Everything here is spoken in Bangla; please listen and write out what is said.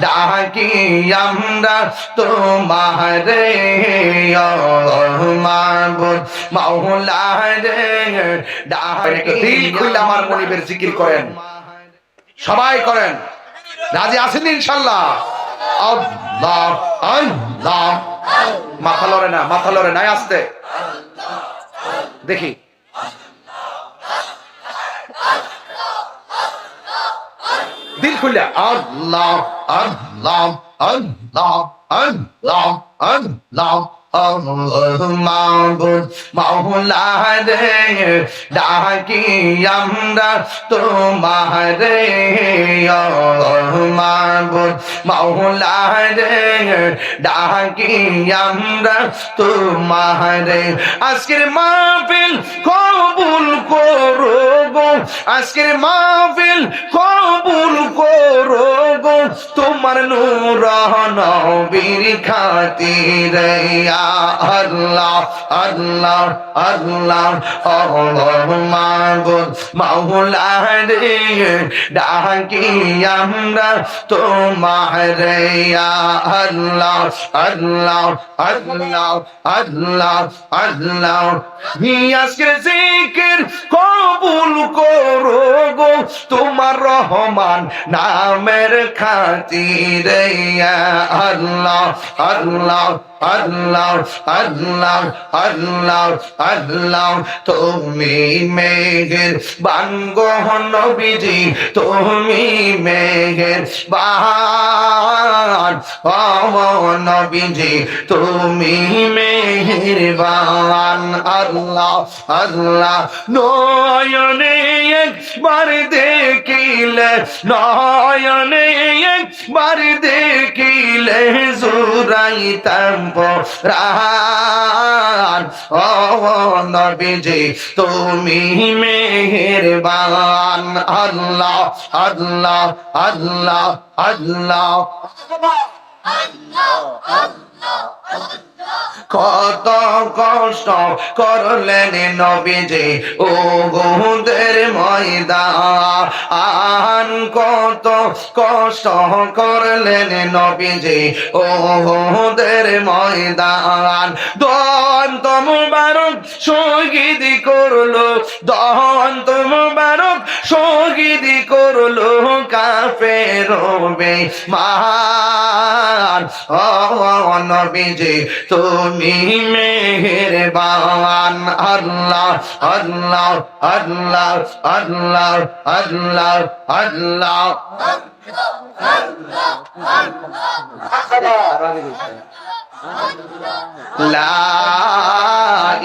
ডাকি আমরা তোমারে ডাকি খুলে আমার মনিবের জিকির করেন সবাই করেন। রাজি আছেন ইনশাল্লাহ? মাথা লড়ে না, মাথা লড়ে নাই আসতে। দেখি। দিল খুললা আল্লাহ আল্লাহ আল্লাহ আল্লাহ আল্লাহ ডাকি আমরা তোমারে মাবুদ মাওলা ডাকি আমরা তোমারে। আজকের মাহফিল আজকের মাহফিল কবুল করো গো। তোমার নূর নবীর খাতিরে। আল্লাহ আল্লাহ আল্লাহ আল্লাহ মাবুদ মাওলা রে ডাকি আমরা তোমারে। আল্লাহ আল্লাহ আল্লাহ আল্লাহ আল্লাহ। আজকের জিকির কবুল তোমার রহমান নামের খাতিরে আল্লাহ আল্লাহ আল্লাহ আল্লাহ আল্লাহ আল্লাহ। তুমি মেঘের বাঙ্গ নবীজি, তুমি মেঘের ও নবীজি, তুমি মেঘের বান আল্লাহ আল্লাহ। নয়নে একবার দেখিলে, নয়নে একবার দেখিলে জুরাইতাম পরাণ ও নবীজি, তুমি মেহেরবান আল্লাহ আল্লাহ আল্লাহ আল্লাহ। কত কষ্ট করলেন নবীজি, ও গুহুদের ময়দান। কত কষ্ট করলেন নবীজি, ও গোদের ময়দান। মুবারক শহীদ করল দন্ত মুবারক শহীদ করল কাফের মান ও নবীজি, তুমি মেহের মেহেরবান। আল্লাহ আল্লাহ আল্লাহ আল্লাহ আল্লাহ আল্লাহ। লা